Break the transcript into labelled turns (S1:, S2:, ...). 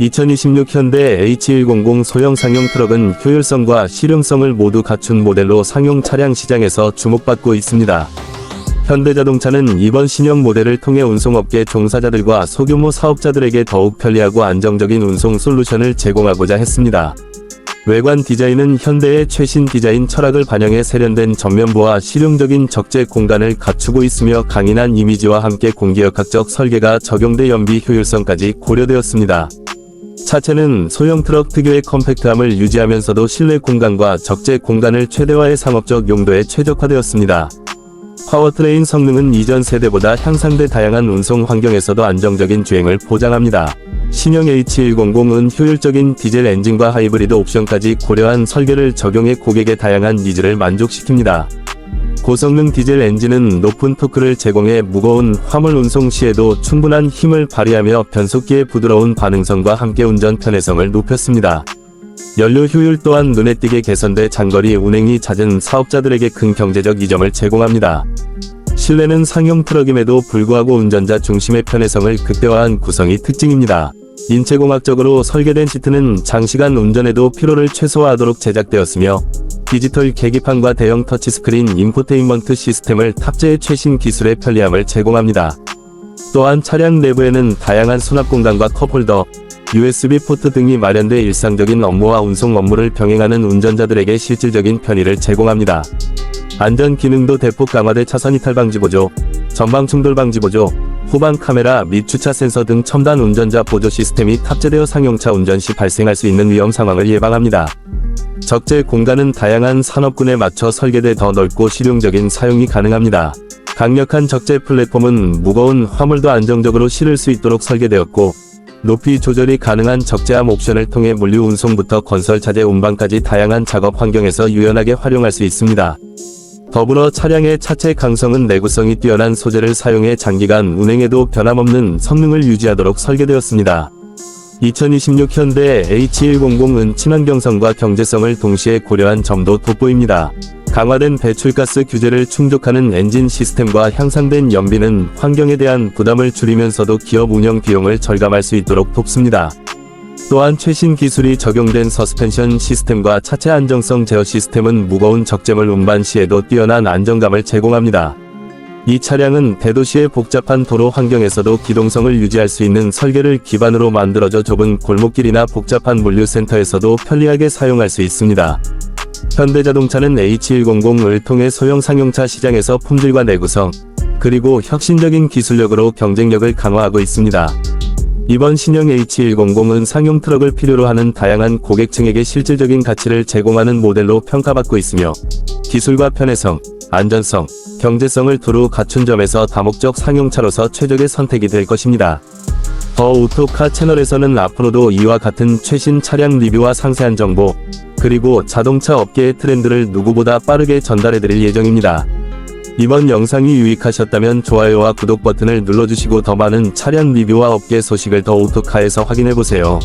S1: 2026 현대 H100 소형 상용 트럭은 효율성과 실용성을 모두 갖춘 모델로 상용 차량 시장에서 주목받고 있습니다. 현대자동차는 이번 신형 모델을 통해 운송업계 종사자들과 소규모 사업자들에게 더욱 편리하고 안정적인 운송 솔루션을 제공하고자 했습니다. 외관 디자인은 현대의 최신 디자인 철학을 반영해 세련된 전면부와 실용적인 적재 공간을 갖추고 있으며 강인한 이미지와 함께 공기역학적 설계가 적용돼 연비 효율성까지 고려되었습니다. 차체는 소형 트럭 특유의 컴팩트함을 유지하면서도 실내 공간과 적재 공간을 최대화해 상업적 용도에 최적화되었습니다. 파워트레인 성능은 이전 세대보다 향상돼 다양한 운송 환경에서도 안정적인 주행을 보장합니다. 신형 H100은 효율적인 디젤 엔진과 하이브리드 옵션까지 고려한 설계를 적용해 고객의 다양한 니즈를 만족시킵니다. 고성능 디젤 엔진은 높은 토크를 제공해 무거운 화물 운송 시에도 충분한 힘을 발휘하며 변속기의 부드러운 반응성과 함께 운전 편의성을 높였습니다. 연료 효율 또한 눈에 띄게 개선돼 장거리 운행이 잦은 사업자들에게 큰 경제적 이점을 제공합니다. 실내는 상용 트럭임에도 불구하고 운전자 중심의 편의성을 극대화한 구성이 특징입니다. 인체공학적으로 설계된 시트는 장시간 운전에도 피로를 최소화하도록 제작되었으며 디지털 계기판과 대형 터치스크린 인포테인먼트 시스템을 탑재해 최신 기술의 편리함을 제공합니다. 또한 차량 내부에는 다양한 수납 공간과 컵홀더, USB 포트 등이 마련돼 일상적인 업무와 운송 업무를 병행하는 운전자들에게 실질적인 편의를 제공합니다. 안전 기능도 대폭 강화돼 차선 이탈 방지 보조, 전방 충돌 방지 보조, 후방 카메라 및 주차 센서 등 첨단 운전자 보조 시스템이 탑재되어 상용차 운전 시 발생할 수 있는 위험 상황을 예방합니다. 적재 공간은 다양한 산업군에 맞춰 설계돼 더 넓고 실용적인 사용이 가능합니다. 강력한 적재 플랫폼은 무거운 화물도 안정적으로 실을 수 있도록 설계되었고 높이 조절이 가능한 적재함 옵션을 통해 물류 운송부터 건설 차제 운반까지 다양한 작업 환경에서 유연하게 활용할 수 있습니다. 더불어 차량의 차체 강성은 내구성이 뛰어난 소재를 사용해 장기간 운행에도 변함없는 성능을 유지하도록 설계되었습니다. 2026 현대 H100은 친환경성과 경제성을 동시에 고려한 점도 돋보입니다. 강화된 배출가스 규제를 충족하는 엔진 시스템과 향상된 연비는 환경에 대한 부담을 줄이면서도 기업 운영 비용을 절감할 수 있도록 돕습니다. 또한 최신 기술이 적용된 서스펜션 시스템과 차체 안정성 제어 시스템은 무거운 적재물 운반 시에도 뛰어난 안정감을 제공합니다. 이 차량은 대도시의 복잡한 도로 환경에서도 기동성을 유지할 수 있는 설계를 기반으로 만들어져 좁은 골목길이나 복잡한 물류센터에서도 편리하게 사용할 수 있습니다. 현대자동차는 H100을 통해 소형 상용차 시장에서 품질과 내구성, 그리고 혁신적인 기술력으로 경쟁력을 강화하고 있습니다. 이번 신형 H100은 상용 트럭을 필요로 하는 다양한 고객층에게 실질적인 가치를 제공하는 모델로 평가받고 있으며 기술과 편의성, 안전성, 경제성을 두루 갖춘 점에서 다목적 상용차로서 최적의 선택이 될 것입니다. 더 오토카 채널에서는 앞으로도 이와 같은 최신 차량 리뷰와 상세한 정보, 그리고 자동차 업계의 트렌드를 누구보다 빠르게 전달해드릴 예정입니다. 이번 영상이 유익하셨다면 좋아요와 구독 버튼을 눌러주시고 더 많은 차량 리뷰와 업계 소식을 더 오토카에서 확인해보세요.